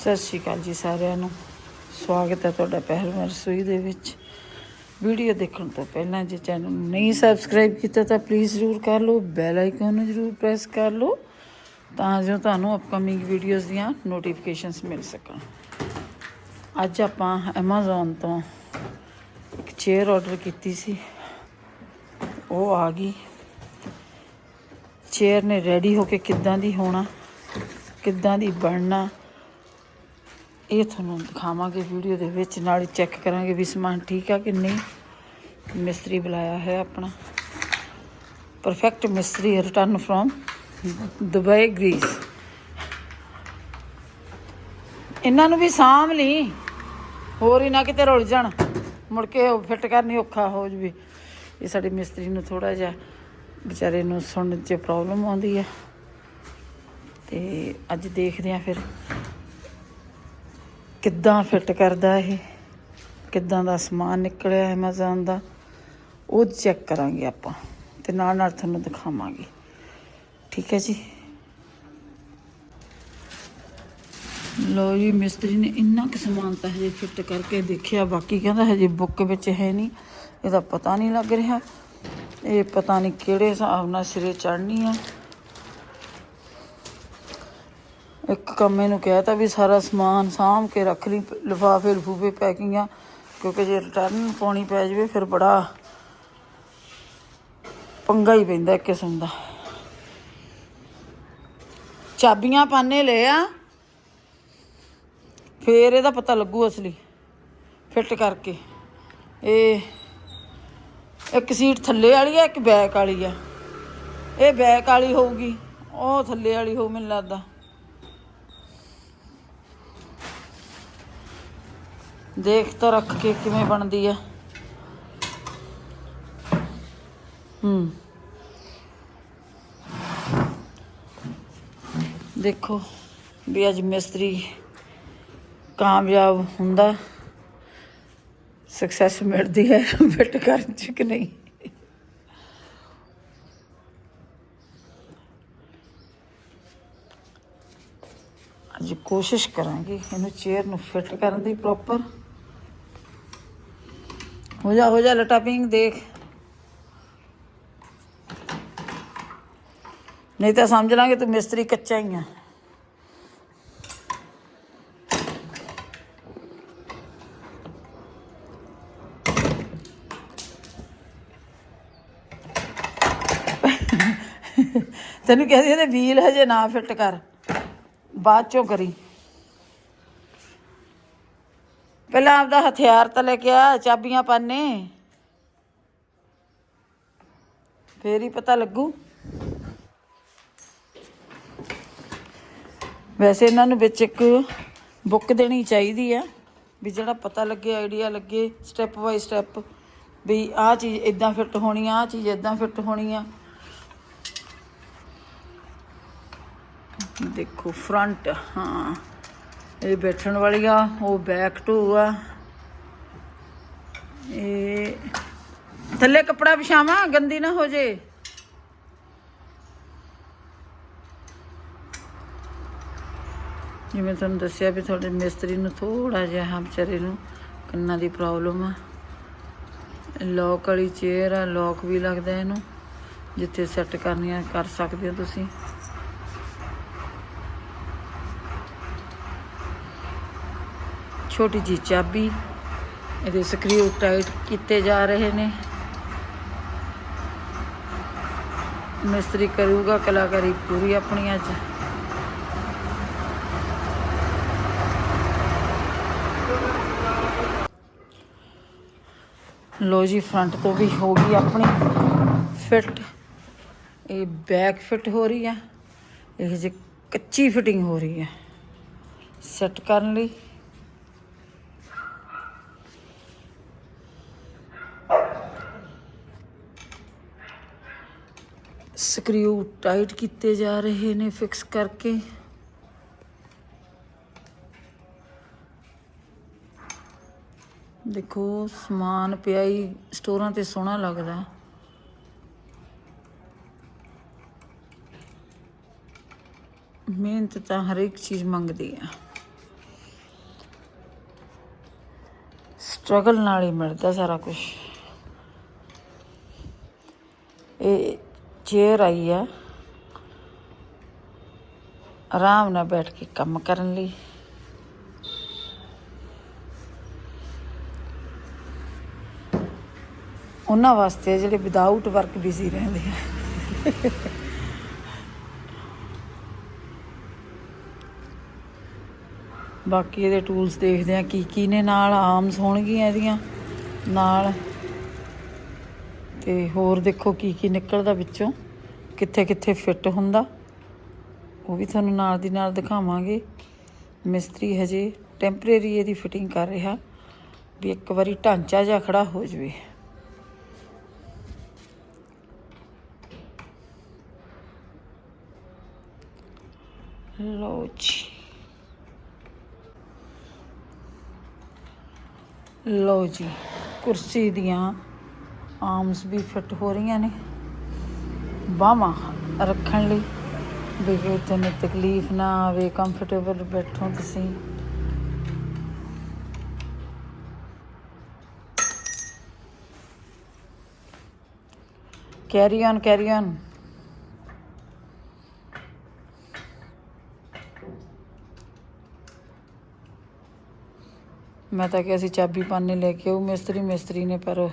ਸਤਿ ਸ਼੍ਰੀ ਅਕਾਲ ਜੀ ਸਾਰਿਆਂ ਨੂੰ। ਸਵਾਗਤ ਹੈ ਤੁਹਾਡਾ ਪਹਿਲਵਾਨ ਰਸੋਈ ਦੇ ਵਿੱਚ। ਵੀਡੀਓ ਦੇਖਣ ਤੋਂ ਪਹਿਲਾਂ ਜੇ ਚੈਨਲ ਨੂੰ ਨਹੀਂ ਸਬਸਕ੍ਰਾਈਬ ਕੀਤਾ ਤਾਂ ਪਲੀਜ਼ ਜ਼ਰੂਰ ਕਰ ਲਓ ਬੈਲ ਆਈਕਨ ਨੂੰ ਜ਼ਰੂਰ ਪ੍ਰੈਸ ਕਰ ਲਓ ਤਾਂ ਜੋ ਤੁਹਾਨੂੰ ਅਪਕਮਿੰਗ ਵੀਡੀਓਜ਼ ਦੀਆਂ ਨੋਟੀਫਿਕੇਸ਼ਨਸ ਮਿਲ ਸਕਣ। ਅੱਜ ਆਪਾਂ Amazon ਤੋਂ ਇੱਕ ਚੇਅਰ ਆਰਡਰ ਕੀਤੀ ਸੀ। ਉਹ ਆ ਗਈ। ਚੇਅਰ ਨੇ ਰੈਡੀ ਹੋ ਕੇ ਕਿੱਦਾਂ ਦੀ ਹੋਣਾ, ਕਿੱਦਾਂ ਦੀ ਬਣਨਾ ਇਹ ਤੁਹਾਨੂੰ ਦਿਖਾਵਾਂਗੇ ਵੀਡੀਓ ਦੇ ਵਿੱਚ, ਨਾਲ ਹੀ ਚੈੱਕ ਕਰਾਂਗੇ ਵੀ ਸਮਾਨ ਠੀਕ ਆ ਕਿ ਨਹੀਂ। ਮਿਸਤਰੀ ਬੁਲਾਇਆ ਹੈ ਆਪਣਾ। ਪਰਫੈਕਟ ਮਿਸਤਰੀ ਰਿਟਰਨ ਫਰੋਮ ਦੁਬਈ ਗ੍ਰੀਸ ਇਹਨਾਂ ਨੂੰ ਵੀ ਸਾਂਭ ਲਈ। ਹੋਰ ਹੀ ਨਾ ਕਿਤੇ ਰੁਲ ਜਾਣ। ਮੁੜ ਕੇ ਫਿੱਟ ਕਰਨੀ ਔਖਾ ਹੋ ਜਵੇ। ਇਹ ਸਾਡੇ ਮਿਸਤਰੀ ਨੂੰ ਥੋੜਾ ਜਿਹਾ ਵਿਚਾਰੇ ਨੂੰ ਸੁਣਨ 'ਚ ਪ੍ਰੋਬਲਮ ਆਉਂਦੀ ਆ। ਤੇ ਅੱਜ ਦੇਖਦੇ ਆ ਫਿਰ ਕਿੱਦਾਂ ਫਿੱਟ ਕਰਦਾ ਇਹ? ਕਿੱਦਾਂ ਦਾ ਸਮਾਨ ਨਿਕਲਿਆ ਐਮਾਜ਼ਨ ਦਾ? ਉਹ ਚੈੱਕ ਕਰਾਂਗੇ ਆਪਾਂ ਤੇ ਨਾਲ ਨਾਲ ਤੁਹਾਨੂੰ ਦਿਖਾਵਾਂਗੇ। ਠੀਕ ਹੈ ਜੀ? ਲੋ ਜੀ, ਮਿਸਤਰੀ ਨੇ ਇੰਨਾ ਕੁ ਸਮਾਨ ਤਾਂ ਹਜੇ ਫਿੱਟ ਕਰਕੇ ਦੇਖਿਆ, ਬਾਕੀ ਕਹਿੰਦਾ ਹਜੇ ਬੁੱਕ ਵਿੱਚ ਹੈ ਨਹੀਂ। ਇਹਦਾ ਪਤਾ ਨਹੀਂ ਲੱਗ ਰਿਹਾ। ਇਹ ਪਤਾ ਨਹੀਂ ਕਿਹੜੇ ਹਿਸਾਬ ਨਾਲ ਸਿਰੇ ਚੜਨੀ ਆ। ਇੱਕ ਕੰਮ ਇਹਨੂੰ ਕਹਿਤਾ ਵੀ ਸਾਰਾ ਸਮਾਨ ਸਾਂਭ ਕੇ ਰੱਖ ਲਈ, ਲਿਫਾਫੇ, ਲਫੂਫੇ ਪੈਕਿੰਗਾਂ ਕਿਉਂਕਿ ਜੇ ਰਿਟਰਨ ਪਾਉਣੀ ਪੈ ਜਾਵੇ ਫਿਰ ਬੜਾ ਪੰਗਾ ਹੀ ਪੈਂਦਾ ਇੱਕ ਕਿਸਮ ਦਾ। ਚਾਬੀਆਂ ਪਾਣੇ ਲੈ ਆ, ਫੇਰ ਇਹਦਾ ਪਤਾ ਲੱਗੂ ਅਸਲੀ, ਫਿੱਟ ਕਰਕੇ। ਇਹ ਇੱਕ ਸੀਟ ਥੱਲੇ ਵਾਲੀ ਆ, ਇੱਕ ਬੈਕ ਵਾਲੀ ਆ। ਇਹ ਬੈਕ ਵਾਲੀ ਹੋਊਗੀ, ਉਹ ਥੱਲੇ ਵਾਲੀ ਹੋਊ ਮੈਨੂੰ ਲੱਗਦਾ। ਦੇਖ ਤਾਂ ਰੱਖ ਕੇ ਕਿਵੇਂ ਬਣਦੀ ਆ। ਹੂੰ। ਦੇਖੋ ਵੀ ਅੱਜ ਮਿਸਤਰੀ ਕਾਮਯਾਬ ਹੁੰਦਾ। ਸਕਸੈਸ ਮਿਲਦੀ ਹੈ ਫਿੱਟ ਕਰਨ ਚ ਕਿ ਨਹੀਂ? ਅੱਜ ਕੋਸ਼ਿਸ਼ ਕਰਾਂਗੇ ਇਹਨੂੰ ਚੇਅਰ ਨੂੰ ਫਿੱਟ ਕਰਨ ਦੀ ਪ੍ਰੋਪਰ ਹੋ ਜਾ ਹੋ ਜਾ, ਲਟਾ ਪਿੰਗ, ਦੇਖ। ਨਹੀਂ ਤਾਂ ਸਮਝ ਲਾਂਗੇ ਤੂੰ ਮਿਸਤਰੀ ਕੱਚਾ ਹੀ ਆ। ਤੈਨੂੰ ਕਹਿੰਦੀ ਇਹਦੇ ਵੀਲ ਹਜੇ ਨਾ ਫਿੱਟ ਕਰ। ਬਾਅਦ ਚੋਂ ਕਰੀ। ਪਹਿਲਾਂ ਆਪਦਾ ਹਥਿਆਰ ਤਾਂ ਲੈ ਕੇ ਆ, ਚਾਬੀਆਂ ਪਾਣੇ ਫੇਰ ਹੀ ਪਤਾ ਲੱਗੂ। ਵੈਸੇ ਇਹਨਾਂ ਨੂੰ ਵਿੱਚ ਇੱਕ ਬੁੱਕ ਦੇਣੀ ਚਾਹੀਦੀ ਆ, ਵੀ ਜਿਹੜਾ ਪਤਾ ਲੱਗੇ, ਆਈਡੀਆ ਲੱਗੇ ਸਟੈਪ ਬਾਈ ਸਟੈਪ ਵੀ ਆਹ ਚੀਜ਼ ਇਦਾਂ ਫਿੱਟ ਹੋਣੀ ਆ, ਆਹ ਚੀਜ਼ ਇਦਾਂ ਫਿੱਟ ਹੋਣੀ ਆ। ਦੇਖੋ ਫਰੰਟ ਹਾਂ। ਇਹ ਬੈਠਣ ਵਾਲੀ ਆ ਉਹ ਬੈਕ ਟੂ ਆ। ਇਹ ਥੱਲੇ ਕੱਪੜਾ ਵਿਛਾਵਾਂ, ਗੰਦੀ ਨਾ ਹੋ ਜੇ। ਜਿਵੇਂ ਤੁਹਾਨੂੰ ਦੱਸਿਆ ਵੀ ਤੁਹਾਡੇ ਮਿਸਤਰੀ ਨੂੰ ਥੋੜਾ ਜਿਹਾ ਵਿਚਾਰੇ ਨੂੰ ਕੰਨਾਂ ਦੀ ਪ੍ਰੋਬਲਮ ਆ। ਲੋਕ ਵਾਲੀ ਚੇਅਰ ਆ ਲੋਕ ਵੀ ਲੱਗਦਾ ਇਹਨੂੰ। ਜਿੱਥੇ ਸੈੱਟ ਕਰਨੀਆਂ ਕਰ ਸਕਦੇ ਹੋ ਤੁਸੀਂ। ਛੋਟੀ ਜੀ ਚਾਬੀ, ਇਹਦੇ ਸਕਰੀਊ ਟਾਈਟ ਕੀਤੇ ਜਾ ਰਹੇ ਨੇ। ਮਿਸਤਰੀ ਕਰੂਗਾ ਕਲਾਕਾਰੀ ਪੂਰੀ ਆਪਣੀਆਂ 'ਚ। ਲੋ ਜੀ ਫਰੰਟ ਤੋਂ ਵੀ ਹੋ ਗਈ ਆਪਣੀ ਫਿੱਟ ਇਹ ਬੈਕ ਫਿੱਟ ਹੋ ਰਹੀ ਹੈ ਇਹ ਜੇ ਕੱਚੀ ਫਿਟਿੰਗ ਹੋ ਰਹੀ ਹੈ ਸੈੱਟ ਕਰਨ ਲਈ। ਸਕਰੂ ਟਾਈਟ ਕੀਤੇ ਜਾ ਰਹੇ ਨੇ ਫਿਕਸ ਕਰਕੇ। ਦੇਖੋ, ਸਮਾਨ ਪਿਆ ਹੀ ਸਟੋਰਾਂ ਤੇ ਸੋਹਣਾ ਲੱਗਦਾ। ਮਿਹਨਤ ਤਾਂ ਹਰ ਇੱਕ ਚੀਜ਼ ਮੰਗਦੀ ਆ। ਸਟਰਗਲ ਨਾਲ ਹੀ ਮਿਲਦਾ ਸਾਰਾ ਕੁਝ ਇਹ ਚੇਅਰ ਆਈ ਆ ਆਰਾਮ ਨਾਲ ਬੈਠ ਕੇ ਕੰਮ ਕਰਨ ਲਈ। ਉਹਨਾਂ ਵਾਸਤੇ ਜਿਹੜੇ ਵਿਦਆਊਟ ਵਰਕ ਬਿਜ਼ੀ ਰਹਿੰਦੇ ਆ। ਬਾਕੀ ਇਹਦੇ ਟੂਲਸ ਦੇਖਦੇ ਆ ਕੀ ਕੀ ਨੇ। ਨਾਲ ਆਰਮਸ ਹੋਣਗੀਆਂ ਇਹਦੀਆਂ। ਨਾਲ ਤੇ ਹੋਰ ਦੇਖੋ ਕੀ ਕੀ ਨਿਕਲਦਾ ਵਿੱਚੋਂ, ਕਿੱਥੇ ਕਿੱਥੇ ਫਿੱਟ ਹੁੰਦਾ। ਉਹ ਵੀ ਤੁਹਾਨੂੰ ਨਾਲ ਦੀ ਨਾਲ ਦਿਖਾਵਾਂਗੇ। ਮਿਸਤਰੀ ਹਜੇ ਟੈਂਪਰੇਰੀ ਇਹਦੀ ਫਿਟਿੰਗ ਕਰ ਰਿਹਾ, ਵੀ ਇੱਕ ਵਾਰੀ ਢਾਂਚਾ ਜਿਹਾ ਖੜਾ ਹੋ ਜਵੇ। ਲਓ ਜੀ। ਲਓ ਜੀ, ਕੁਰਸੀ ਦੀਆਂ ਆਰਮਸ ਵੀ ਫਿੱਟ ਹੋ ਰਹੀਆਂ ਨੇ। ਬਾਹਾਂ ਰੱਖਣ ਲਈ ਵੀ ਕਿ ਤੁਹਾਨੂੰ ਤਕਲੀਫ ਨਾ ਆਵੇ ਕੰਫਰਟੇਬਲ ਬੈਠੋ ਤੁਸੀਂ। ਕੈਰੀ ਔਨ ਕੈਰੀ ਔਨ ਮੈਂ ਤਾਂ ਕਿਹਾ ਅਸੀਂ ਚਾਬੀ ਪਾਣੇ ਲੈ ਕੇ ਉਹ ਮਿਸਤਰੀ ਮਿਸਤਰੀ ਨੇ ਪਰ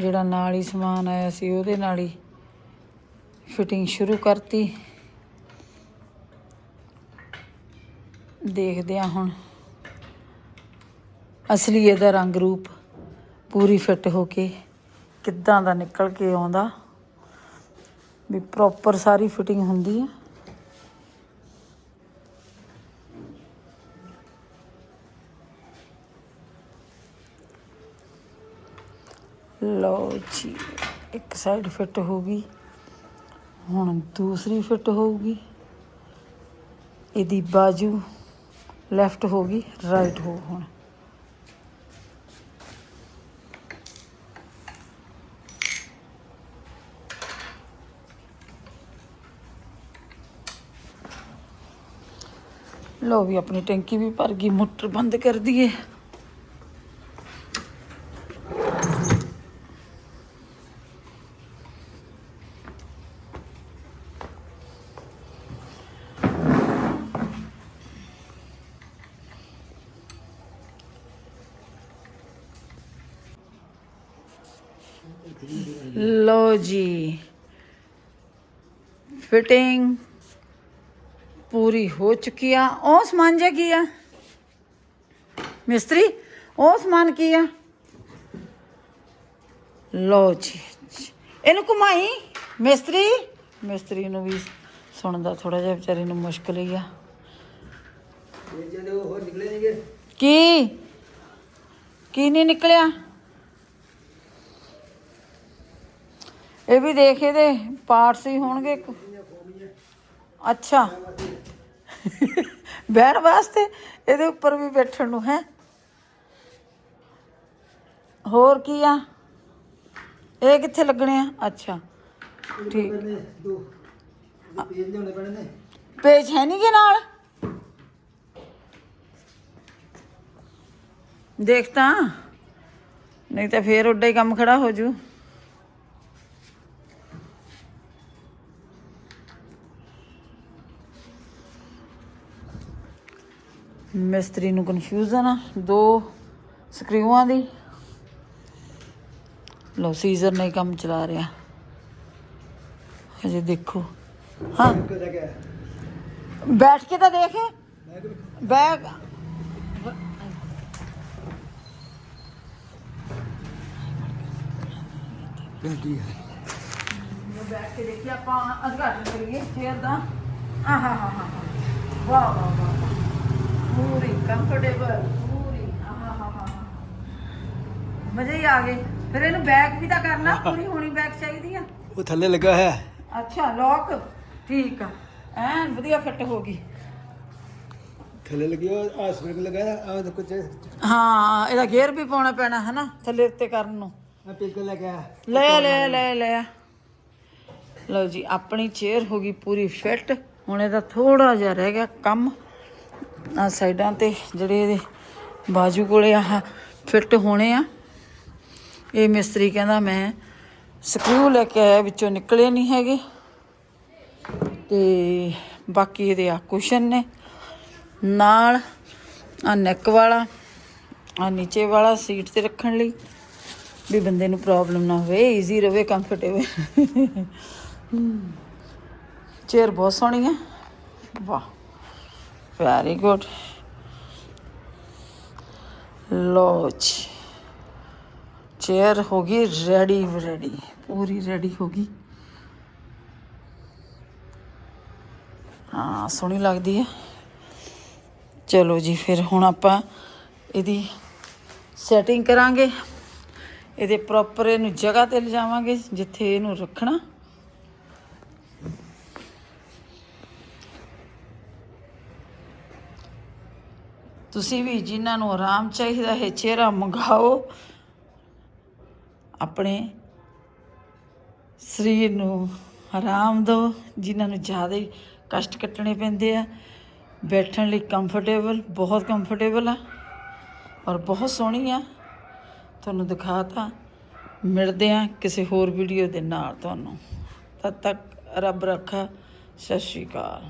ਜਿਹੜਾ ਨਾਲ ਹੀ ਸਮਾਨ ਆਇਆ ਸੀ ਉਹਦੇ ਨਾਲ ਹੀ ਫਿਟਿੰਗ ਸ਼ੁਰੂ ਕਰਤੀ। ਦੇਖਦੇ ਆ ਹੁਣ। ਅਸਲੀ ਇਹਦਾ ਰੰਗ ਰੂਪ ਪੂਰੀ ਫਿੱਟ ਹੋ ਕੇ ਕਿੱਦਾਂ ਦਾ ਨਿਕਲ ਕੇ ਆਉਂਦਾ। ਵੀ ਪ੍ਰੋਪਰ ਸਾਰੀ ਫਿਟਿੰਗ ਹੁੰਦੀ ਹੈ ਲਓ ਜੀ, ਇੱਕ ਸਾਈਡ ਫਿੱਟ ਹੋ ਗਈ। ਹੁਣ ਦੂਸਰੀ ਫਿੱਟ ਹੋਊਗੀ। ਇਹਦੀ ਬਾਜੂ ਲੈਫਟ ਹੋ ਗਈ ਰਾਈਟ ਹੋ ਹੁਣ। ਲਓ ਵੀ ਆਪਣੀ ਟੈਂਕੀ ਵੀ ਭਰ ਗਈ, ਮੋਟਰ ਬੰਦ ਕਰ ਦਈਏ। ਲੋ ਜੀ। ਫਿਟਿੰਗ ਪੂਰੀ ਹੋ ਚੁੱਕੀ ਆ। ਉਹ ਸਮਾਨ ਜਿਹਾ ਕੀ ਆ? ਮਿਸਤਰੀ ਉਹ ਸਮਾਨ ਕੀ ਆ? ਲੋ ਜੀ। ਇਹਨੂੰ ਘੁਮਾਈ। ਮਿਸਤਰੀ ਮਿਸਤਰੀ ਨੂੰ ਵੀ ਸੁਣਦਾ ਥੋੜਾ ਜਿਹਾ ਵਿਚਾਰੇ ਨੂੰ ਮੁਸ਼ਕਲ ਹੀ ਆ। ਕੀ? ਕੀ ਨਹੀਂ ਨਿਕਲਿਆ? ਇਹ ਵੀ ਦੇਖ ਇਹਦੇ ਪਾਰਟਸ ਹੀ ਹੋਣਗੇ ਅੱਛਾ। ਬੈਠ ਵਾਸਤੇ ਇਹਦੇ ਉੱਪਰ ਵੀ ਬੈਠਣ ਨੂੰ, ਹੈ? ਹੋਰ ਕੀ ਆ? ਇਹ ਕਿੱਥੇ ਲੱਗਣੇ ਆ? ਅੱਛਾ। ਠੀਕ। ਨੇ ਪੇਜ ਲਿਆਉਣੇ ਪੈਣੇ ਨੇ ਪੇਜ ਹੈ ਨਹੀਂ ਗੇ ਨਾਲ? ਦੇਖ ਤਾਂ। ਨਹੀਂ ਤਾਂ ਫੇਰ ਉੱਡਾ ਹੀ ਕੰਮ ਖੜਾ ਹੋ ਜੂ। ਮਿਸਤਰੀ ਨੂੰ ਕਨਫਿਊਜ਼ਨ ਆ ਦੋ ਸਕਰੀਵਾਂ ਦੀ। ਲੋ ਸੀਜ਼ਰ ਨੇ ਕੰਮ ਚਲਾ ਰਿਹਾ। ਹਜੇ ਦੇਖੋ। ਹਾਂ। ਬੈਠ ਕੇ ਤਾਂ ਦੇਖ। ਬੈਗ ਪਿੰਡੀ ਹੈ ਬੈਠ ਕੇ ਦੇਖੀ ਆਪਾਂ ਉਦਘਾਟਨ ਕਰੀਏ ਚੇਅਰ ਦਾ ਆਹ ਹਾ ਹਾ ਹਾ ਵਾਹ ਵਾਹ ਵਾਹ। ਪੂਰੀ ਕੰਫਰਟੇਬਲ ਪੂਰੀ ਆਹ ਹਾ ਹਾ ਹਾ ਮਜ਼ੇ ਹੀ ਆ ਗਏ। ਫਿਰ ਇਹਨੂੰ ਬੈਗ ਵੀ ਤਾਂ ਕਰਨਾ ਪੂਰੀ ਹੋਣੀ ਬੈਗ ਚਾਹੀਦੀ ਆ। ਉਹ ਥੱਲੇ ਲੱਗਾ ਹੈ ਅੱਛਾ ਲੋਕ ਠੀਕ ਆ। ਐਨ ਵਧੀਆ ਫਿੱਟ ਹੋ ਗਈ। ਥੱਲੇ ਲੱਗੀ ਉਹ ਆ ਸਪਰਿੰਗ ਲਗਾਇਆ ਆ ਤਾਂ ਕੁਝ ਹਾਂ ਇਹਦਾ ਗੇਅਰ ਵੀ ਪਾਉਣਾ ਪੈਣਾ ਹੈ ਨਾ ਥੱਲੇ ਉੱਤੇ ਕਰਨ ਨੂੰ। ਆ ਪਿੱਕ ਲਗਾਇਆ ਲੈ ਲੈ ਲੈ ਲੈ। ਲਓ ਜੀ ਆਪਣੀ ਚੇਅਰ ਹੋ ਗਈ ਪੂਰੀ ਫਿੱਟ ਹੁਣ ਇਹਦਾ ਥੋੜਾ ਜਿਹਾ ਰਹਿ ਗਿਆ ਕੰਮ। ਆ ਸਾਈਡਾਂ ਤੇ ਜਿਹੜੇ ਇਹਦੇ ਬਾਜੂ ਕੋਲੇ ਆਹ ਫਿੱਟ ਹੋਣੇ ਆ। ਇਹ ਮਿਸਤਰੀ ਕਹਿੰਦਾ ਮੈਂ ਸਕਰੂ ਲੈ ਕੇ ਆਇਆ, ਵਿੱਚੋਂ ਨਿਕਲੇ ਨਹੀਂ ਹੈਗੇ। ਤੇ ਬਾਕੀ ਇਹਦੇ ਆ ਕੁਸ਼ਨ ਨੇ। ਨਾਲ ਆ ਨੈਕ ਵਾਲਾ, ਆ ਨੀਚੇ ਵਾਲਾ ਸੀਟ ਤੇ ਰੱਖਣ ਲਈ। ਵੀ ਬੰਦੇ ਨੂੰ ਪ੍ਰੋਬਲਮ ਨਾ ਹੋਵੇ ਈਜ਼ੀ ਰਵੇ ਕੰਫਰਟੇਬਲ ਚੇਅਰ ਬਹੁਤ ਸੋਹਣੀ ਹੈ ਵਾਹ। ਵੈਰੀ ਗੁੱਡ ਲੋ ਜੀ। ਚੇਅਰ ਹੋ ਗਈ ਰੈਡੀ ਰੈਡੀ ਪੂਰੀ ਰੈਡੀ ਹੋ ਗਈ। ਹਾਂ, ਸੋਹਣੀ ਲੱਗਦੀ ਹੈ। ਚਲੋ ਜੀ, ਫਿਰ ਹੁਣ ਆਪਾਂ ਇਹਦੀ ਸੈਟਿੰਗ ਕਰਾਂਗੇ। ਇਹਦੇ ਪ੍ਰੋਪਰ ਇਹਨੂੰ ਜਗ੍ਹਾ ਤੇ ਲਿਜਾਵਾਂਗੇ, ਜਿੱਥੇ ਇਹਨੂੰ ਰੱਖਣਾ। ਤੁਸੀਂ ਵੀ ਜਿਨ੍ਹਾਂ ਨੂੰ ਆਰਾਮ ਚਾਹੀਦਾ ਹੈ, ਚਿਹਰਾ ਮੰਗਾਓ। ਆਪਣੇ ਸਰੀਰ ਨੂੰ ਆਰਾਮ ਦਿਓ, ਜਿਨ੍ਹਾਂ ਨੂੰ ਜ਼ਿਆਦਾ ਕਸ਼ਟ ਕੱਟਣੇ ਪੈਂਦੇ ਆ। ਬੈਠਣ ਲਈ ਕੰਫਰਟੇਬਲ ਬਹੁਤ ਕੰਫਰਟੇਬਲ ਆ ਔਰ ਬਹੁਤ ਸੋਹਣੀ ਆ। ਤੁਹਾਨੂੰ ਦਿਖਾਤਾ ਮਿਲਦੇ ਆ ਕਿਸੇ ਹੋਰ ਵੀਡੀਓ ਦੇ ਨਾਲ ਤੁਹਾਨੂੰ। ਤਦ ਤੱਕ ਰੱਬ ਰੱਖਾ, ਸਤਿ ਸ਼੍ਰੀ ਅਕਾਲ।